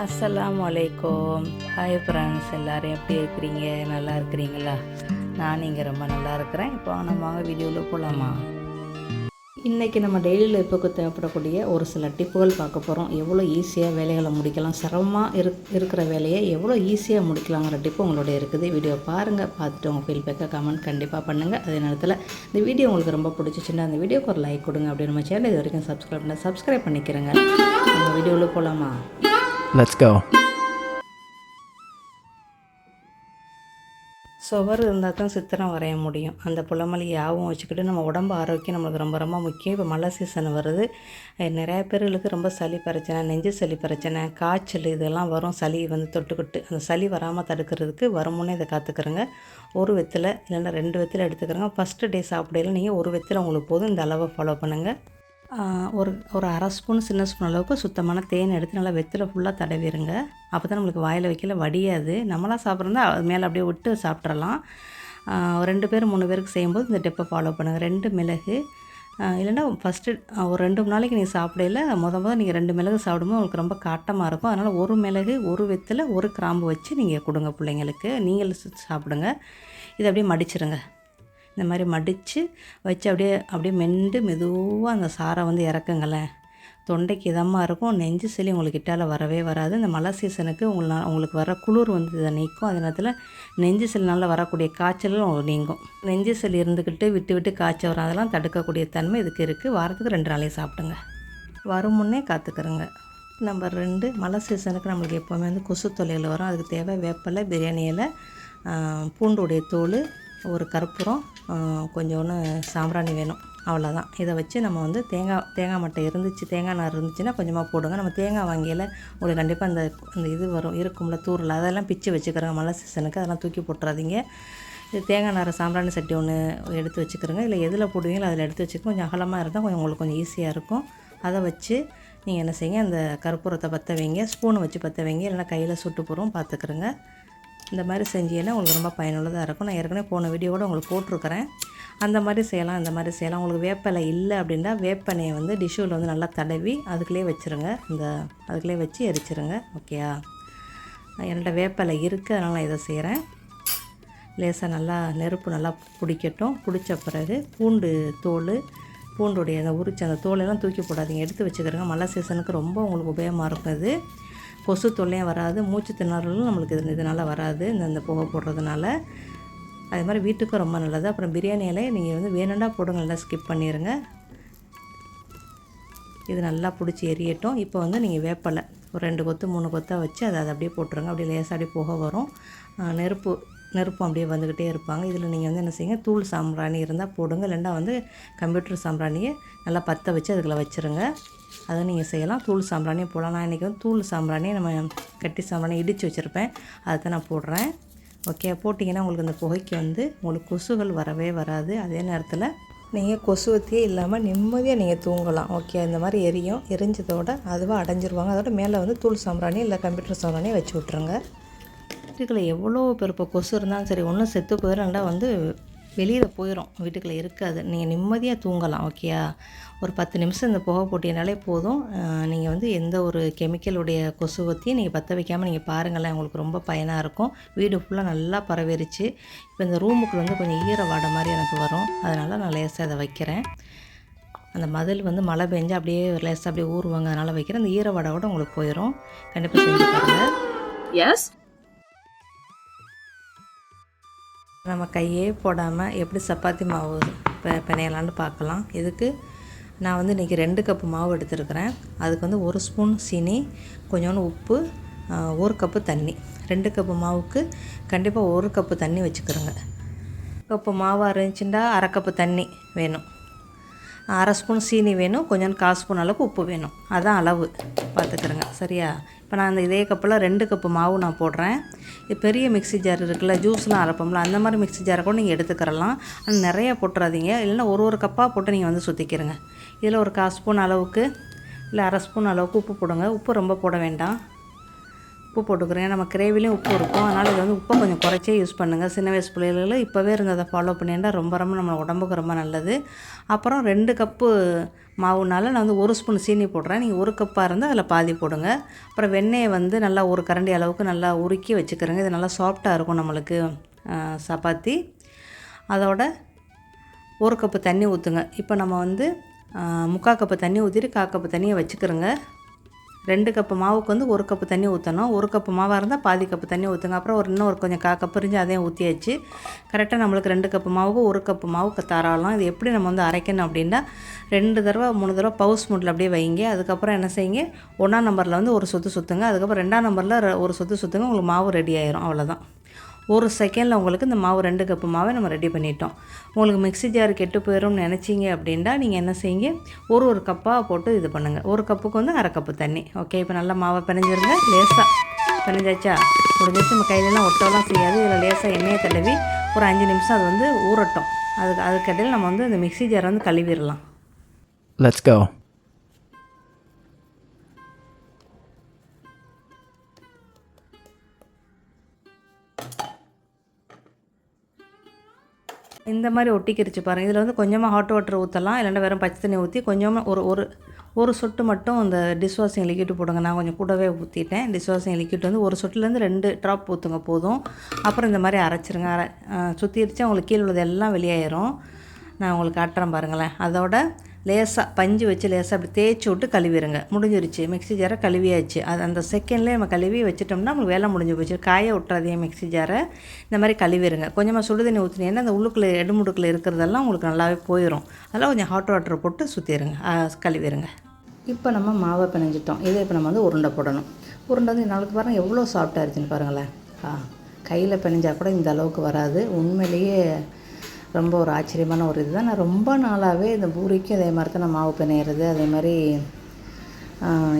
அஸ்லாம் அலைக்கும் hi friends எல்லோரும் எப்படி இருக்கிறீங்க? நல்லா இருக்கிறீங்களா? நான் இங்கே ரொம்ப நல்லா இருக்கிறேன். இப்போ நம்ம வாங்க வீடியோவில் போகலாமா இன்றைக்கி நம்ம டெய்லி லைஃபுக்கு தேவைப்படக்கூடிய ஒரு சில டிப்புகள் பார்க்க போகிறோம் எவ்வளோ ஈஸியாக வேலைகளை முடிக்கலாம் சிரமமாக இரு இருக்கிற வேலையை எவ்வளோ ஈஸியாக முடிக்கலாங்கிற டிப்பு உங்களுடைய இருக்குது. வீடியோ பாருங்கள் பார்த்துட்டு உங்கள் ஃபீல்பேக்கை கமெண்ட் கண்டிப்பாக பண்ணுங்கள் அதே நேரத்தில் இந்த வீடியோ உங்களுக்கு ரொம்ப பிடிச்சிச்சுன்னா அந்த வீடியோக்கு ஒரு லைக் கொடுங்க. அப்படின்னு நம்ம சேனல் இது வரைக்கும் சப்ஸ்கிரைப் பண்ண சப்ஸ்கிரைப் பண்ணிக்கிறேங்க. நம்ம வீடியோவில் போகலாமா Let's go. சுவர் இருந்தால் தான் சித்திரம் வரைய முடியும். அந்த புலமலி யாவும் வச்சுக்கிட்டு நம்ம உடம்பு ஆரோக்கியம் நம்மளுக்கு ரொம்ப ரொம்ப முக்கியம். இப்போ மழை சீசன் வருது. நிறைய பேர்களுக்கு ரொம்ப சளி பிரச்சனை நெஞ்சு சளி பிரச்சனை காய்ச்சல் இதெல்லாம் வரும். சளி வந்து தொட்டுக்கிட்டு அந்த சளி வராமல் தடுக்கிறதுக்கு வருமுன்னே இதை காத்துக்கிறங்க. ஒரு வெத்தில் இல்லைன்னா ரெண்டு வெத்தில் எடுத்துக்கிறோங்க. ஃபஸ்ட்டு டே சாப்பிடையில நீங்கள் ஒரு வெத்தில் உங்களுக்கு போதும். இந்த அளவை ஃபாலோ பண்ணுங்கள் ஒரு ஒரு அரை ஸ்பூன் சின்ன ஸ்பூன் அளவுக்கு சுத்தமான தேன் எடுத்து நல்லா வெத்தில் ஃபுல்லாக தடவிடுங்க அப்போ தான் நம்மளுக்கு வாயில் வைக்கல வடியாது. நம்மளாம் சாப்பிட்றதா அது மேலே அப்படியே விட்டு சாப்பிட்றலாம் ரெண்டு பேர் மூணு பேருக்கு செய்யும்போது இந்த டிப்பை ஃபாலோ பண்ணுங்கள் ரெண்டு மிளகு. இல்லைன்னா ஃபஸ்ட்டு ஒரு ரெண்டு மூணு நாளைக்கு நீங்கள் சாப்பிடையில முத முத நீங்கள் ரெண்டு மிளகு சாப்பிடும்போது உங்களுக்கு ரொம்ப காட்டமாக இருக்கும். அதனால் ஒரு மிளகு ஒரு வெத்தில் ஒரு கிராம்பு வச்சு நீங்கள் கொடுங்க பிள்ளைங்களுக்கு. நீங்கள் சாப்பிடுங்க. இதை அப்படியே மடிச்சிருங்க. இந்த மாதிரி மடித்து வச்சு அப்படியே அப்படியே மெண்டு மெதுவாக அந்த சாரை வந்து இறக்குங்களேன். தொண்டைக்கு இதமாக இருக்கும். நெஞ்சு சளி உங்களுக்கு கிட்டால வரவே வராது. இந்த மழை சீசனுக்கு உங்களை உங்களுக்கு வர குளிர் வந்து இதை நீக்கும். அதே நேரத்தில் நெஞ்சு சளினால் வரக்கூடிய காய்ச்சலும் உங்களுக்கு நீங்கும். நெஞ்சு சளி இருந்துக்கிட்டு விட்டு விட்டு காய்ச்சல் வரும். அதெல்லாம் தடுக்கக்கூடிய தன்மை இதுக்கு இருக்குது வாரத்துக்கு ரெண்டு நாளையும் சாப்பிடுங்க. வரும் முன்னே காத்துக்கிறோங்க. நம்பர் ரெண்டு மழை சீசனுக்கு நம்மளுக்கு எப்போவுமே வந்து கொசு தொல்லைகள் வரும். அதுக்கு தேவை வேப்பலை பிரியாணியில் பூண்டுடைய தோல் ஒரு கற்பூரம் கொஞ்சோன்னு சாம்பிராணி வேணும். அவ்வளோதான் இதை வச்சு நம்ம வந்து தேங்காய் தேங்காய் மட்டை இருந்துச்சு தேங்காய் நார் இருந்துச்சுன்னா கொஞ்சமாக போடுங்க. நம்ம தேங்காய் வாங்கியில் உங்களுக்கு கண்டிப்பாக அந்த அந்த இது வரும் இருக்கும்ல தூரில் அதெல்லாம் பிச்சு வச்சுக்கிறோங்க மழை சீசனுக்கு. அதெல்லாம் தூக்கி போட்டுறாதீங்க. இது தேங்காய் நார் சாம்பிராணி சட்டி ஒன்று எடுத்து வச்சுக்கிறோங்க. இல்லை எதில் போடுவீங்களோ அதில் எடுத்து வச்சுக்கோங்க. கொஞ்சம் அகலமாக இருந்தால் கொஞ்சம் உங்களுக்கு கொஞ்சம் ஈஸியாக இருக்கும். அதை வச்சு நீங்கள் என்ன செய்யுங்க அந்த கற்பூரத்தை பற்ற வைங்க. ஸ்பூனை வச்சு பற்ற வைங்க. இல்லைன்னா கையில் சுட்டு போகிறோம் பார்த்துக்கிறோங்க. இந்த மாதிரி செஞ்சீங்கன்னா உங்களுக்கு ரொம்ப பயனுள்ளதாக இருக்கும். நான் ஏற்கனவே போன வீடியோவோட உங்களுக்கு போட்டிருக்கிறேன். அந்த மாதிரி செய்யலாம் இந்த மாதிரி செய்யலாம். உங்களுக்கு வேப்பலை இல்லை அப்படின்னா வேப்பனையை வந்து டிஷ்யூவில் வந்து நல்லா தடவி அதுக்குள்ளே வச்சுருங்க. இந்த அதுக்குள்ளே வச்சு எரிச்சிருங்க. ஓகேயா என்னோடய வேப்பலை இருக்குது அதனால் நான் இதை செய்கிறேன் லேசாக நல்லா நெருப்பு நல்லா பிடிக்கட்டும். பிடிச்ச பிறகு பூண்டு தோல் பூண்டுடைய அந்த உரிச்சு அந்த தோலெல்லாம் தூக்கி போடாதீங்க. எடுத்து வச்சுக்கிறேங்க. மழை சீசனுக்கு ரொம்ப உங்களுக்கு உபயோகமாக இருக்கும் இது. கொசு தொல்லையும் வராது மூச்சு திணறலும் நம்மளுக்கு இது இதனால் வராது இந்த இந்த புகை போடுறதுனால. அதே மாதிரி வீட்டுக்கும் ரொம்ப நல்லது. அப்புறம் பிரியாணி இலை நீங்கள் வந்து வேணுண்டா போடுங்க நல்லா ஸ்கிப் பண்ணிடுங்க இது நல்லா பிடிச்சி எரியட்டும். இப்போ வந்து நீங்கள் வேப்பலை ஒரு ரெண்டு கொத்து மூணு கொத்தாக வச்சு அதை அதை அப்படியே போட்டுருங்க. அப்படியே லேசாக அப்படியே புகை வரும். நெருப்பு நெருப்பும் அப்படியே வந்துக்கிட்டே இருப்பாங்க. இதில் நீங்கள் வந்து என்ன செய்யுங்க தூள் சாம்பிராணி இருந்தால் போடுங்க. இல்லைன்னா வந்து கம்ப்யூட்டர் சாம்பிராணியை நல்லா பற்ற வச்சு அதுக்குள்ளே வச்சுருங்க. அதை நீங்கள் செய்யலாம். தூள் சாம்பிராணியும் போடலாம். நான் இன்றைக்கி வந்து தூள் சாம்பிராணியை நம்ம கட்டி சாம்பிராணி இடித்து வச்சுருப்பேன். அதை தான் நான் போடுறேன். ஓகே போட்டிங்கன்னா உங்களுக்கு இந்த புகைக்கு வந்து உங்களுக்கு கொசுகள் வரவே வராது. அதே நேரத்தில் நீங்கள் கொசுவத்தையே இல்லாமல் நிம்மதியாக நீங்கள் தூங்கலாம். ஓகே இந்த மாதிரி எரியும். எரிஞ்சதோட அதுவாக அடைஞ்சிருவாங்க. அதோட மேலே வந்து தூள் சாம்பிராணி இல்லை கம்ப்யூட்டர் சாம்பிராணி வச்சு விட்ருங்க வீட்டுக்குள்ளே எவ்வளோ பெருப்ப கொசு இருந்தாலும் சரி ஒன்றும் செத்து போயிடும் வந்து வெளியில் போயிடும் வீட்டுக்குள்ளே இருக்காது. நீங்கள் நிம்மதியாக தூங்கலாம் ஓகேயா ஒரு பத்து நிமிஷம் இந்த புகை போட்டினாலே போதும். நீங்கள் வந்து எந்த ஒரு கெமிக்கலுடைய கொசுவத்தையும் நீங்கள் பற்ற வைக்காமல் நீங்கள் பாருங்களேன் உங்களுக்கு ரொம்ப பயனாக இருக்கும். வீடு ஃபுல்லாக நல்லா பரவிருச்சு. இப்போ இந்த ரூமுக்கு வந்து கொஞ்சம் ஈர வாடை மாதிரி எனக்கு வரும். அதனால் நான் லேசாக அதை வைக்கிறேன். அந்த மதில் வந்து மழை பெஞ்சு அப்படியே லேசாக அப்படியே ஊறுவாங்க. அதனால் வைக்கிறேன். அந்த ஈர வாடை கூட உங்களுக்கு போயிடும் கண்டிப்பாக செஞ்சு பாருங்கள் நம்ம கையே போடாமல் எப்படி சப்பாத்தி மாவு பெ- பிணையலான்னு பார்க்கலாம். இதுக்கு நான் வந்து இன்றைக்கி ரெண்டு கப்பு மாவு எடுத்துருக்கிறேன். அதுக்கு வந்து ஒரு ஸ்பூன் சீனி கொஞ்சோண்டு உப்பு ஒரு கப்பு தண்ணி. ரெண்டு கப்பு மாவுக்கு கண்டிப்பாக ஒரு கப்பு தண்ணி வச்சுக்கிறோங்க. கப்பு மாவு அரைஞ்சுட்டா அரை கப்பு தண்ணி வேணும். அரை ஸ்பூன் சீனி வேணும் கொஞ்சோண்டு கால் ஸ்பூன் அளவுக்கு உப்பு வேணும். அதுதான் அளவு. பார்த்துக்கிறேங்க. சரியா? இப்போ நான் அந்த இதே கப்பில் ரெண்டு கப்பு மாவு நான் போடுறேன். இது பெரிய மிக்ஸி ஜார் இருக்குல்ல ஜூஸ்லாம் அரைப்போம்ல அந்த மாதிரி மிக்ஸி ஜாரை கூட நீங்கள் எடுத்துக்கிறலாம். ஆனால் நிறைய போட்டுறாதீங்க. இல்லைன்னா ஒரு ஒரு கப்பாக போட்டு நீங்கள் வந்து சுற்றிக்கிறங்க இதில் ஒரு கால் ஸ்பூன் அளவுக்கு இல்லை அரை ஸ்பூன் அளவுக்கு உப்பு போடுங்க. உப்பு ரொம்ப போட வேண்டாம். உப்பு போட்டுக்கிறேன். நம்ம கிரேவிலையும் உப்பு இருக்கும். அதனால் இது வந்து உப்பை கொஞ்சம் குறைச்சே யூஸ் பண்ணுங்கள் சின்ன வயசு பிள்ளைகளில் இப்போவே இருந்ததை ஃபாலோ பண்ணியிருந்தால் ரொம்ப ரொம்ப நம்ம உடம்புக்கு ரொம்ப நல்லது. அப்புறம் ரெண்டு கப்பு மாவுனால நான் வந்து ஒரு ஸ்பூன் சீனி போடுறேன். நீங்கள் ஒரு கப்பாக இருந்தால் அதில் பாதி போடுங்க. அப்புறம் வெண்ணெயை வந்து நல்லா ஒரு கரண்டி அளவுக்கு நல்லா உருக்கி வச்சுக்கிறேங்க. இது நல்லா சாஃப்டாக இருக்கும் நம்மளுக்கு சப்பாத்தி. அதோட ஒரு கப்பு தண்ணி ஊற்றுங்க இப்போ நம்ம வந்து முக்கால் கப்பு தண்ணி ஊற்றிட்டு கால் கப்பு தண்ணியை வச்சுக்கிறோங்க. ரெண்டு கப்பு மாவுக்கு வந்து ஒரு கப்பு தண்ணி ஊற்றணும் ஒரு கப்பு மாவாக இருந்தால் பாதி கப்பு தண்ணி ஊற்றுங்க அப்புறம் ஒரு இன்னும் ஒரு கொஞ்சம் கா கப்பு பிரிஞ்சு அதையும் ஊற்றியாச்சு கரெக்டாக நம்மளுக்கு ரெண்டு கப்பு மாவுக்கு ஒரு கப்பு மாவுக்கு தாராளம். இது எப்படி நம்ம வந்து அரைக்கணும் அப்படின்னா ரெண்டு தடவை மூணு தடவை பவுஸ் மூட்டில் அப்படியே வைங்க. அதுக்கப்புறம் என்ன செய்யுங்க? ஒன்றாம் நம்பரில் வந்து ஒரு சொத்து சுற்றுங்க அதுக்கப்புறம் ரெண்டாம் நம்பரில் ஒரு சொத்து சுற்றுங்க உங்களுக்கு மாவு ரெடி ஆயிரும். அவ்வளோதான் ஒரு செகண்டில் உங்களுக்கு இந்த மாவு ரெண்டு கப்பு மாவை நம்ம ரெடி பண்ணிட்டோம். உங்களுக்கு மிக்ஸி ஜார் கெட்டு போயிடும்னு நினச்சிங்க அப்படின்னா நீங்கள் என்ன செய்யுங்க? ஒரு ஒரு கப்பாக போட்டு இது பண்ணுங்கள் ஒரு கப்புக்கு வந்து அரை கப்பு தண்ணி. ஓகே இப்போ நல்லா மாவை பிணைஞ்சிருங்க. லேசாக பிணைஞ்சாச்சா? முடிஞ்சாச்சு நம்ம கையிலலாம் ஒட்டலாம் செய்யாது. இதில் லேசாக எண்ணெயை தடவி ஒரு அஞ்சு நிமிஷம் அது வந்து ஊறட்டும். அதுக்கு அதுக்கடையில் நம்ம வந்து இந்த மிக்ஸி ஜாரை வந்து கழுவிடலாம். Let's go. இந்த மாதிரி ஒட்டிக்கிருச்சு பாருங்கள் இதில் வந்து கொஞ்சமாக ஹாட் வாட்டர் ஊற்றலாம் இல்லைன்னா வெறும் பச்சை தண்ணி ஊற்றி கொஞ்சமாக ஒரு ஒரு ஒரு சொட்டு மட்டும் அந்த டிஷ்வாஷிங் லிக்விட் போடுங்க. நான் கொஞ்சம் கூடவே ஊற்றிட்டேன் டிஷ் வாஷிங் லிக்விட் வந்து ஒரு சொட்டுலேருந்து ரெண்டு ட்ராப் ஊற்றுங்க போதும். அப்புறம் இந்த மாதிரி அரைச்சிருங்க. அரை சுற்றிருச்சு உங்களுக்கு கீழே உள்ளது எல்லாம் வெளியாயிரும். நான் உங்களுக்கு காட்டுறேன் பாருங்களேன். அதோட லேசாக பஞ்சு வச்சு லேசாக அப்படி தேய்ச்சி விட்டு கழுவிடுங்க. முடிஞ்சிருச்சு. மிக்ஸி ஜாரை கழுவியாச்சு. அது அந்த செகண்ட்லேயே நம்ம கழுவி வச்சிட்டோம்னா நம்மளுக்கு வேலை முடிஞ்சு போச்சு. காய விட்றாதீங்க மிக்ஸி ஜாரை. இந்த மாதிரி கழுவிடுங்க. கொஞ்சமாக சுடு தண்ணி ஊற்றினீங்கன்னா அந்த உள்ளுக்குள்ளே எடுமுடுக்கில் இருக்கிறதெல்லாம் உங்களுக்கு நல்லாவே போயிடும் அதெல்லாம் கொஞ்சம் ஹாட் வாட்டர் போட்டு சுற்றிடுங்க கழுவிடுங்க. இப்போ நம்ம மாவை பிணைஞ்சிட்டோம். இதை இப்போ நம்ம வந்து உருண்டை போடணும். உருண்டை வந்து நாளுக்கு பாருங்கள் எவ்வளோ சாஃப்டாக இருந்துச்சுன்னு பாருங்களேன். ஆ கையில் பிணைஞ்சா கூட இந்த அளவுக்கு வராது. உண்மையிலேயே ரொம்ப ஒரு ஆச்சரியமான ஒரு இதுதான். நான் ரொம்ப நாளாகவே இந்த பூரிக்கும் அதே மாதிரி தான் நான் மாவு பிணையிறது. அதே மாதிரி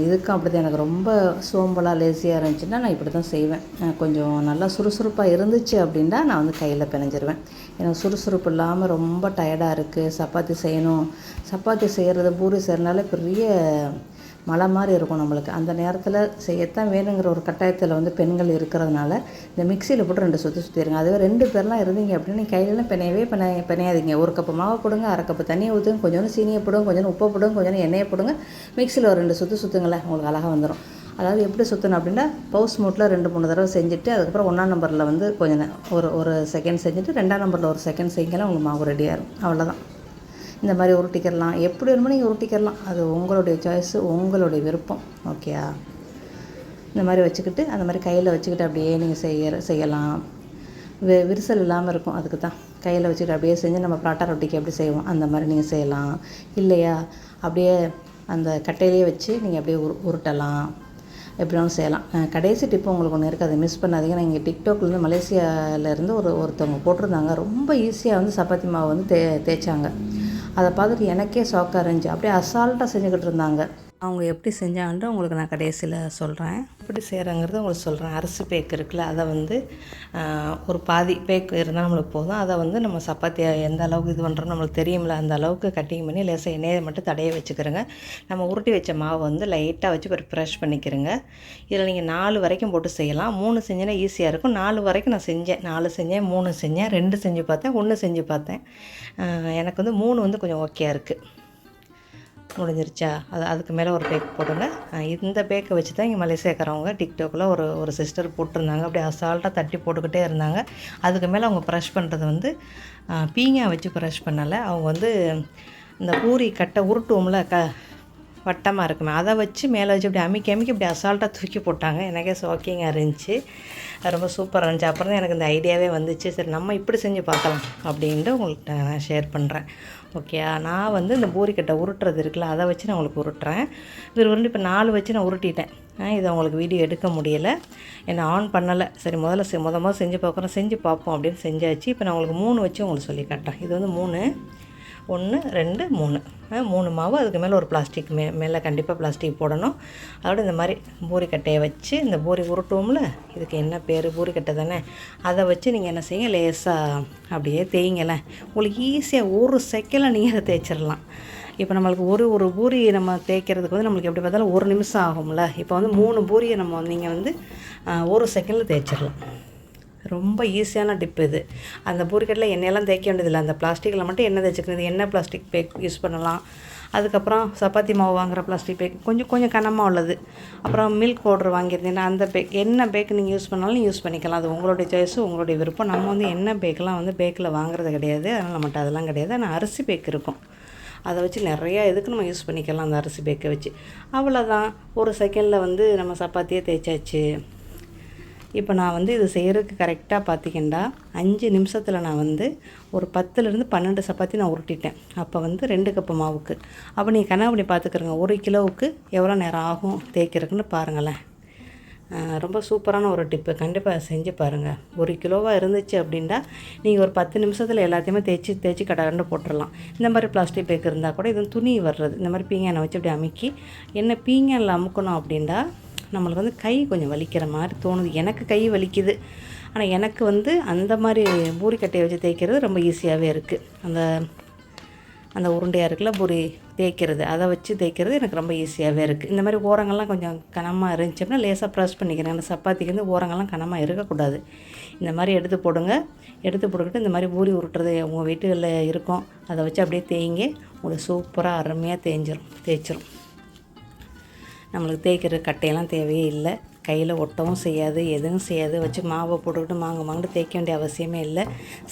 இதுக்கும் அப்படி தான் எனக்கு ரொம்ப சோம்பலாக லேசியாக இருந்துச்சுன்னா நான் இப்படி தான் செய்வேன் கொஞ்சம் நல்லா சுறுசுறுப்பாக இருந்துச்சு அப்படின்னா நான் வந்து கையில் பிணைஞ்சிருவேன். எனக்கு சுறுசுறுப்பு இல்லாமல் ரொம்ப டயர்டாக இருக்குது சப்பாத்தி செய்யணும். சப்பாத்தி செய்கிறது பூரி செய்கிறனால பெரிய மலை மாதிரி இருக்கும் நம்மளுக்கு. அந்த நேரத்தில் செய்யத்தான் வேணுங்கிற ஒரு கட்டாயத்தில் வந்து பெண்கள் இருக்கிறதுனால இந்த மிக்சியில் போட்டு ரெண்டு சுற்றி சுற்றிடுங்க அதுவே ரெண்டு பேர்லாம் இருந்தீங்க அப்படின்னா கையிலலாம் பிணையவே பிணைய பிணையாதீங்க ஒரு கப்பு மாவை போடுங்க அரை கப்பு தண்ணியை ஊற்றுங்க கொஞ்சோண்டு சீனியை போடுங்க கொஞ்சோண்டு உப்பை போடுங்க கொஞ்சோண்டு எண்ணெயை போடுங்க. மிக்சியில் ஒரு ரெண்டு சுற்றி சுற்றுங்களேன் உங்களுக்கு அழகாக வந்துடும் அதாவது எப்படி சுற்றணும் அப்படின்னா பவுஸ் மூட்டில் ரெண்டு மூணு தடவை செஞ்சுட்டு அதுக்கப்புறம் ஒன்றாம் நம்பரில் வந்து கொஞ்சம் ஒரு ஒரு செகண்ட் செஞ்சுட்டு ரெண்டாம் நம்பரில் ஒரு செகண்ட் செய்யலாம் உங்களுக்கு மாவு ரெடியாக இருக்கும் அவ்வளோதான் இந்த மாதிரி உருட்டிக்கிறலாம் எப்படி வேணுமோ நீங்கள் உருட்டிக்கிறலாம் அது உங்களுடைய சாய்ஸு உங்களுடைய விருப்பம். ஓகேயா இந்த மாதிரி வச்சுக்கிட்டு அந்த மாதிரி கையில் வச்சுக்கிட்டு அப்படியே நீங்கள் செய்ய செய்யலாம். வி விரிசல் இல்லாமல் இருக்கும். அதுக்கு தான். கையில் வச்சுக்கிட்டு அப்படியே செஞ்சு நம்ம பராட்டா ரொட்டிக்கு எப்படி செய்வோம்? அந்த மாதிரி நீங்கள் செய்யலாம். இல்லையா? அப்படியே அந்த கட்டையிலேயே வச்சு நீங்கள் அப்படியே உரு உருட்டலாம். எப்படினாலும் செய்யலாம். கடைசி டிப்பு உங்களுக்கு ஒன்று இருக்குது அதை மிஸ் பண்ணாதீங்க. நான் இங்கே டிக்டாக்லேருந்து மலேசியாவிலேருந்து ஒரு ஒருத்தவங்க போட்டிருந்தாங்க. ரொம்ப ஈஸியாக வந்து சப்பாத்தி மாவு வந்து தே தேய்ச்சாங்க. அதை பார்த்துட்டு எனக்கே ஷாக்காக இருந்துச்சு. அப்படியே அசால்ட்டாக செஞ்சுக்கிட்டு இருந்தாங்க. அவங்க எப்படி செஞ்சாங்கன்ற உங்களுக்கு நான் கடைசியில் சொல்கிறேன் எப்படி செய்கிறாங்கிறத உங்களுக்கு சொல்கிறேன் அரிசி பேக் இருக்குல்ல அதை வந்து ஒரு பாதி பேக் இருந்தால் நம்மளுக்கு போதும். அதை வந்து நம்ம சப்பாத்தி எந்த அளவுக்கு இது பண்ணுறோம் நம்மளுக்கு தெரியும்ல அந்த அளவுக்கு கட்டிங் பண்ணி லேசாக எண்ணெயை மட்டும் தடைய வச்சுக்கிறோங்க. நம்ம உருட்டி வச்ச மாவை வந்து லைட்டாக வச்சு ஒரு ப்ரெஷ் பண்ணிக்கிறோங்க. இதில் நீங்கள் நாலு வரைக்கும் போட்டு செய்யலாம். மூணு செஞ்சேன்னா ஈஸியாக இருக்கும். நாலு வரைக்கும் நான் செஞ்சேன். நாலு செஞ்சேன் மூணு செஞ்சேன் ரெண்டு செஞ்சு பார்த்தேன் ஒன்று செஞ்சு பார்த்தேன். எனக்கு வந்து மூணு வந்து கொஞ்சம் ஓகே இருக்குது முடிஞ்சிருச்சா? அது அதுக்கு மேலே ஒரு பேக் போடுங்க. இந்த பேக்கை வச்சு தான் இங்கே மலேசியாக்காரவங்க டிக்டாக்கில் ஒரு ஒரு சிஸ்டர் போட்டிருந்தாங்க. அப்படியே அசால்ட்டாக தட்டி போட்டுக்கிட்டே இருந்தாங்க. அதுக்கு மேலே அவங்க ப்ரஷ் பண்ணுறது வந்து பீங்கா வச்சு ப்ரஷ் பண்ணலை. அவங்க வந்து இந்த பூரி கட்டை உருட்டுவோம்ல க வட்டமாக இருக்குமே அதை வச்சு மேலே வச்சு இப்படி அமைக்க அமைக்க இப்படி அசால்ட்டாக தூக்கி போட்டாங்க. எனக்கே ஷாக்கிங்காக இருந்துச்சு. ரொம்ப சூப்பராக இருந்துச்சு. அப்புறம் தான் எனக்கு இந்த ஐடியாவே வந்துச்சு. சரி நம்ம இப்படி செஞ்சு பார்க்கலாம் அப்படின்ட்டு உங்கள்கிட்ட நான் ஷேர் பண்ணுறேன் ஓகேயா நான் வந்து இந்த பூரிக்கட்டை உருட்டுறது இருக்குல்ல அதை வச்சு நான் உங்களுக்கு உருட்டுறேன். இவர் உருண்டு இப்போ நாலு வச்சு நான் உருட்டிட்டேன். இதை உங்களுக்கு வீடியோ எடுக்க முடியலை. என்னை ஆன் பண்ணலை. சரி முதல்ல செ முத முதல்ல செஞ்சு பார்க்குறோம். செஞ்சு பார்ப்போம் அப்படின்னு செஞ்சாச்சு. இப்போ நான் உங்களுக்கு மூணு வச்சு உங்களுக்கு சொல்லி காட்டுறேன். இது வந்து மூணு. ஒன்று ரெண்டு மூணு. மூணு மாவு அதுக்கு மேலே ஒரு பிளாஸ்டிக் மே மேலே கண்டிப்பாக பிளாஸ்டிக் போடணும். அதோட இந்த மாதிரி பூரிக்கட்டையை வச்சு இந்த பூரி உருட்டுவோம்ல இதுக்கு என்ன பேர் பூரிக்கட்டை தானே? அதை வச்சு நீங்கள் என்ன செய்யுங்க லேசாக அப்படியே தேய்ங்களேன் உங்களுக்கு ஈஸியாக ஒரு செகண்டில் நீங்கள் அதை தேய்ச்சிடலாம் இப்போ நம்மளுக்கு ஒரு ஒரு பூரி நம்ம தேய்க்கிறதுக்கு வந்து நம்மளுக்கு எப்படி பார்த்தாலும் ஒரு நிமிஷம் ஆகும்ல. இப்போ வந்து மூணு பூரியை நம்ம நீங்கள் வந்து ஒரு செகண்டில் தேய்ச்சிடலாம் ரொம்ப ஈஸியான டிப் இது. அந்த பூரிக்கட்டில் எண்ணெயெல்லாம் தேய்க்க வேண்டியதில்லை. அந்த பிளாஸ்டிக்கில் மட்டும் எண்ணெய் தேய்ச்சிக்கிறது. எண்ணெய் பிளாஸ்டிக் பேக் யூஸ் பண்ணலாம்? அதுக்கப்புறம் சப்பாத்தி மாவு வாங்குகிற பிளாஸ்டிக் பேக். கொஞ்சம் கொஞ்சம் கனமாக உள்ளது. அப்புறம் மில்க் பவுடர் வாங்கியிருந்தீங்கன்னா அந்த பேக் என்ன பேக் நீங்கள் யூஸ் பண்ணாலும் யூஸ் பண்ணிக்கலாம். அது உங்களுடைய சாய்ஸு உங்களுடைய விருப்பம். நம்ம வந்து என்ன பேக்கெலாம் வந்து பேக்கில் வாங்குறது கிடையாது. அதனால் நம்மகிட்ட அதெல்லாம் கிடையாது. ஆனால் அரிசி பேக் இருக்கும். அதை வச்சு நிறையா இதுக்கு நம்ம யூஸ் பண்ணிக்கலாம் அந்த அரிசி பேக்கை வச்சு. அவ்வளோதான் ஒரு செகண்டில் வந்து நம்ம சப்பாத்தியே தேய்ச்சாச்சு. இப்போ நான் வந்து இது செய்கிறதுக்கு கரெக்டாக பார்த்தீங்கன்னா அஞ்சு நிமிஷத்தில் நான் வந்து ஒரு பத்துலேருந்து பன்னெண்டு சப்பாத்தி நான் உருட்டிட்டேன். அப்போ வந்து ரெண்டு கப்பு மாவுக்கு. அப்போ நீங்கள் கனவு பண்ணி ஒரு கிலோவுக்கு எவ்வளோ நேரம் ஆகும் தேய்க்கிறதுக்குன்னு பாருங்களேன். ரொம்ப சூப்பரான ஒரு டிப்பு. கண்டிப்பாக செஞ்சு பாருங்கள் ஒரு கிலோவாக இருந்துச்சு அப்படின்னா நீங்கள் ஒரு பத்து நிமிஷத்தில் எல்லாத்தையுமே தேய்ச்சி தேய்ச்சி கடகண்டு போட்டுடலாம் இந்த மாதிரி பிளாஸ்டிக் பேக் இருந்தால் கூட இது துணி வர்றது இந்த மாதிரி பீங்கானை வச்சு அப்படி அமுக்கி என்ன பீங்கானில் அமுக்கணும் அப்படின்னா நம்மளுக்கு வந்து கை கொஞ்சம் வலிக்கிற மாதிரி தோணுது. எனக்கு கை வலிக்குது. ஆனால் எனக்கு வந்து அந்த மாதிரி பூரிக்கட்டையை வச்சு தேய்க்கிறது ரொம்ப ஈஸியாகவே இருக்குது அந்த அந்த உருண்டையாக இருக்குல்ல பூரி தேய்க்கிறது. அதை வச்சு தேய்க்கிறது எனக்கு ரொம்ப ஈஸியாகவே இருக்குது இந்த மாதிரி ஓரங்கள்லாம் கொஞ்சம் கனமாக இருந்துச்சு அப்படின்னா லேசாக ப்ரெஸ் பண்ணிக்கிறேன். அந்த சப்பாத்திக்கு வந்து ஓரங்கள்லாம் கனமாக இருக்கக்கூடாது. இந்த மாதிரி எடுத்து போடுங்க. எடுத்து போட்டுக்கிட்டு இந்த மாதிரி பூரி உருட்டுறது உங்கள் வீட்டுகளில் இருக்கும். அதை வச்சு அப்படியே தேய்ங்க. உங்களுக்கு சூப்பராக அருமையாக தேய்ஞ்சிரும் தேய்ச்சிரும். நம்மளுக்கு தேய்க்கிற கட்டையெல்லாம் தேவையே இல்லை. கையில் ஒட்டவும் செய்யாது எதுவும் செய்யாது. வச்சு மாவை போட்டுக்கிட்டு மாங்க மாங்கிட்டு தேய்க்க வேண்டிய அவசியமே இல்லை.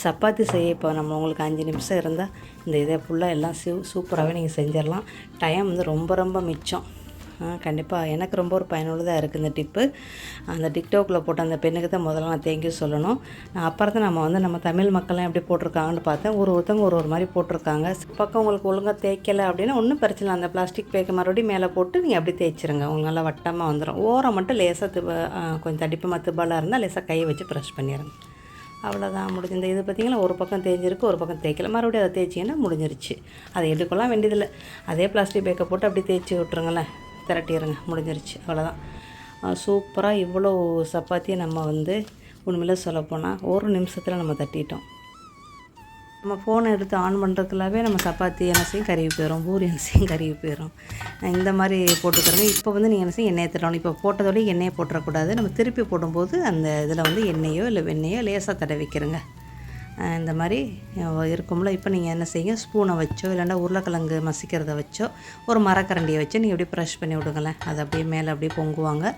சப்பாத்தி செய்ய இப்போ நம்ம உங்களுக்கு அஞ்சு நிமிஷம் இருந்தால் இந்த இதை ஃபுல்லாக எல்லாம் சூ சூப்பராகவே நீங்கள் செஞ்சிடலாம். டைம் வந்து ரொம்ப ரொம்ப மிச்சம். கண்டிப்பாக எனக்கு ரொம்ப ஒரு பயனுள்ளதாக இருக்குது இந்த டிப்பு. அந்த டிக்டாக்ல போட்ட அந்த பெண்ணுக்கு தான் முதல்ல நான் தேங்க்யூ சொல்லணும். நான் அப்புறம் தான் நம்ம வந்து நம்ம தமிழ் மக்கள்லாம் எப்படி போட்டிருக்காங்கன்னு பார்த்தேன். ஒரு ஒருத்தவங்க ஒரு ஒரு மாதிரி போட்டிருக்காங்க. பக்கம் உங்களுக்கு ஒழுங்காக தேய்க்கலை அப்படின்னா ஒன்றும் பிரச்சனை இல்லை. அந்த பிளாஸ்டிக் பேக்கை மறுபடியும் மேலே போட்டு நீங்கள் அப்படி தேய்ச்சிருங்க. உங்களுக்கு நல்லா வட்டமாக வந்துடும் ஓரம் மட்டும் லேசாக திப கொஞ்சம் தடிப்பு திபாலாக இருந்தால் லேசாக கையை வச்சு ப்ரெஷ் பண்ணிடுங்க அவ்வளோதான் முடிஞ்சு. இந்த இது பார்த்தீங்களா? ஒரு பக்கம் தேய்ஞ்சிருக்கு ஒரு பக்கம் தேய்க்கல. மறுபடியும் அதை தேய்ச்சிங்கன்னா முடிஞ்சிருச்சு. அதை எடுக்கலாம் வேண்டியதில்லை. அதே பிளாஸ்டிக் பேக்கை போட்டு அப்படி தேய்ச்சி விட்ருங்களேன் திரட்டிடுங்க முடிஞ்சிருச்சு. அவ்வளோதான் சூப்பராக இவ்வளோ சப்பாத்தியை நம்ம வந்து உண்மையில் சொல்லப்போனால் ஒரு நிமிஷத்தில் நம்ம தட்டிட்டோம். நம்ம ஃபோனை எடுத்து ஆன் பண்ணுறதுக்குள்ளாவே நம்ம சப்பாத்தி எனசையும் கருவி போயிடும் பூரி எனசையும் கருவி போயிடும் இந்த மாதிரி போட்டுக்கிறோங்க இப்போ வந்து நீங்கள் எனசையும் எண்ணெயை தடவணும் இப்போ போட்டதோடய எண்ணெயை போட்டுறக்கூடாது. நம்ம திருப்பி போடும்போது அந்த இதில் வந்து எண்ணெயோ இல்லை வெண்ணெயோ லேசாக தடவிக்கிறங்க. இந்த மாதிரி இருக்கும்ல. இப்போ நீங்கள் என்ன செய்யுங்க? ஸ்பூனை வச்சோ இல்லைன்னா உருளைக்கிழங்கு மசிக்கிறத வச்சோ ஒரு மரக்கரண்டியை வச்சு நீங்கள் அப்படியே ப்ரெஷ் பண்ணி விடுங்களேன். அது அப்படியே மேலே அப்படியே பொங்குவாங்க.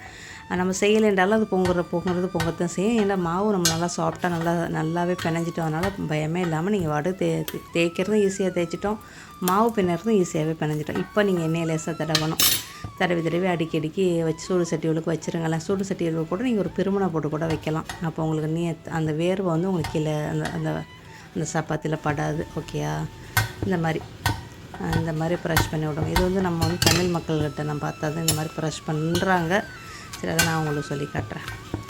நம்ம செய்யலைன்றாலும் அது பொங்குற பொங்குறது பொங்கத்தான் செய்யும். ஏன்னா மாவு நம்ம நல்லா சாஃப்டாக நல்லா நல்லாவே பிணைஞ்சிட்டோம். அதனால் பயமே இல்லாமல் நீங்கள் வடு தே தே- தேய்க்கிறதும் ஈஸியாக தேய்ச்சிட்டோம். மாவு பிணைறதும் ஈஸியாகவே பிணைஞ்சிடும். இப்போ நீங்கள் எண்ணெய் லேசாக தடவணும். தடவி தடவி அடிக்கி அடிக்கி வச்சு சூடு சட்டிகளுக்கு வச்சுருங்களேன் சூடு சட்டிகளுக்கு கூட நீங்கள் ஒரு பெருமனை போட்டு கூட வைக்கலாம். அப்போ உங்களுக்கு நீ அந்த வேர்வை வந்து உங்களுக்கு கீழே அந்த அந்த அந்த சப்பாத்தியில் படாது. ஓகேயா இந்த மாதிரி. இந்த மாதிரி ப்ரஷ் பண்ணி விடுவோம் இது வந்து நம்ம வந்து தமிழ் மக்கள்கிட்ட நான் பார்த்தா தான் இந்த மாதிரி ப்ரஷ் பண்ணுறாங்க சரி அதை நான் உங்களுக்கு சொல்லி காட்டுறேன்.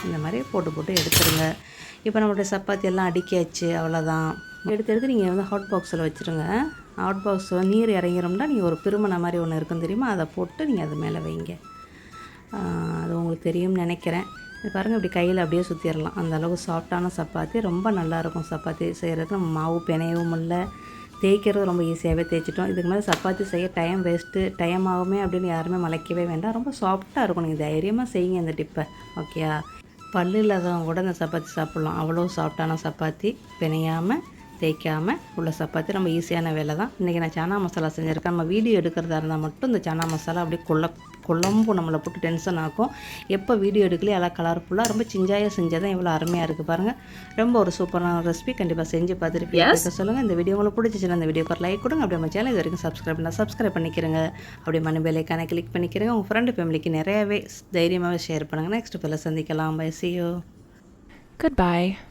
இந்த மாதிரி போட்டு போட்டு எடுத்துருங்க. இப்போ நம்மளுடைய சப்பாத்தி எல்லாம் அடுக்கியாச்சு. அவ்வளோதான் எடுத்து எடுத்து நீங்கள் வந்து ஹாட் பாக்ஸில் வச்சுருங்க. ஹாட் பாக்ஸ் நீர் இறங்கிறோம்னா நீங்கள் ஒரு பிறுமனை மாதிரி ஒன்று இருக்கும் தெரியுமா? அதை போட்டு நீங்கள் அது மேலே வைங்க. அது உங்களுக்கு தெரியும்னு நினைக்கிறேன். இது பாருங்கள் இப்படி கையில் அப்படியே சுற்றிடலாம் அந்த அளவுக்கு சாஃப்டான சப்பாத்தி. ரொம்ப நல்லாயிருக்கும் சப்பாத்தி செய்கிறதுக்கு நம்ம மாவு பிணையவும் இல்லை. தேய்க்கிறது ரொம்ப ஈஸியாகவே தேய்ச்சிட்டோம். இதுக்கு மேலே சப்பாத்தி செய்ய டைம் வேஸ்ட்டு டைம் ஆகுமே அப்படின்னு யாருமே மலைக்கவே வேண்டாம். ரொம்ப சாஃப்டாக இருக்கும். நீங்கள் தைரியமாக செய்யுங்க இந்த டிப்பை ஓகேயா பல்லு இல்லாதவங்க கூட இந்த சப்பாத்தி சாப்பிட்லாம். அவ்வளோ சாஃப்டான சப்பாத்தி. பிணையாமல் தேய்க்காம உள்ள சப்பாத்தி ரொம்ப ஈஸியான வேலை தான் இன்றைக்கி நான் சனா மசாலா செஞ்சுருக்கேன். நம்ம வீடியோ எடுக்கிறதா இருந்தால் மட்டும் இந்த சனா மசாலா அப்படியே கொள்ள குழம்பு நம்மளை போட்டு டென்ஷன் ஆக்கும். எப்போ வீடியோ எடுக்கலையோ எல்லாம் கலர்ஃபுல்லாக ரொம்ப சிஞ்சாயாக செஞ்சால் தான் இவ்வளோ அருமையாக இருக்குது பாருங்கள் ரொம்ப ஒரு சூப்பரான ரெசிபி கண்டிப்பாக செஞ்சு பார்த்துட்டு பேச சொல்லுங்கள் இந்த வீடியோ உங்களுக்கு பிடிச்சிச்சுன்னா இந்த வீடியோக்கு லைக் கொடுங்க. அப்படியே நம்ம சேனல் இது வரைக்கும் சப்ஸ்கிரைப் பண்ணால் சப்ஸ்கிரைப் பண்ணிக்கிறங்க. அப்படியே மணி பெல்லைக்கான கிளிக் பண்ணிக்கிறங்க. உங்கள் ஃப்ரெண்டு ஃபேமிலிக்கு நிறையவே தைரியமாகவே ஷேர் பண்ணுங்கள் நெக்ஸ்ட் பிள்ளை சந்திக்கலாம். Bye ciao Goodbye.